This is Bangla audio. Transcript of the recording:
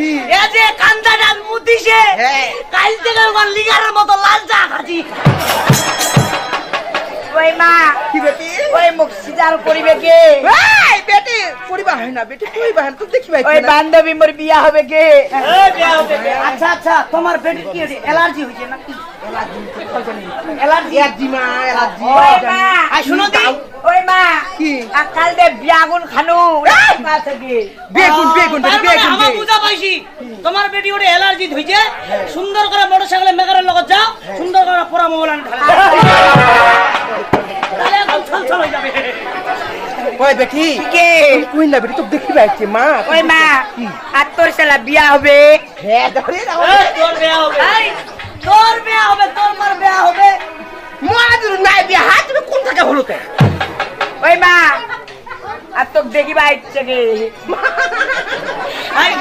কি? এ যে কান্দা ডাল মুতিছে হ্যাঁ। কাল থেকে ওখান লিগারের মতো লাল চা খাচ্ছি। ওই মা কি বেটি? ওই মুখ সিজাল করিবে কে? এই বেটি পরিবার হয় না বেটি তুই বাহান তুই দেখি ভাই ওই বান্ধবী মোর বিয়া হবে কে? হ্যাঁ। আচ্ছা আচ্ছা তোমার বেটির কি অ্যালার্জি হয়েছে নাকি? অ্যালার্জি এলার্জি মা এলার্জি ওই মা আই শুনো দি। ওই মা কি? আকাল দে বিয়াগুন খানু বেগুন বেগুন বেটি তার বেগুন আমার বুঝা পাইছি তোমার বেটি ওটা অ্যালার্জি ধুইছে সুন্দর করে মোটরসাইকেলে মেকারের লগত যাও সুন্দর করে পোড়া মোবাইল তাহলে একদম ছল ছল হয়ে যাবে। ওই বেটি কে? কই না বেটি তো দেখি ভাইছে মা? ওই মা আর তোর শালা বিয়া হবে? হ্যাঁ ধরে না। তোর বিয়া হবে। তোর বিয়া হবে তোর মার বিয়া হবে। মাদুর নাই বিয়া হাত কোন টাকা হলো তে? ওই মা আর তোকে দেখিবা ইচ্ছে কে এই,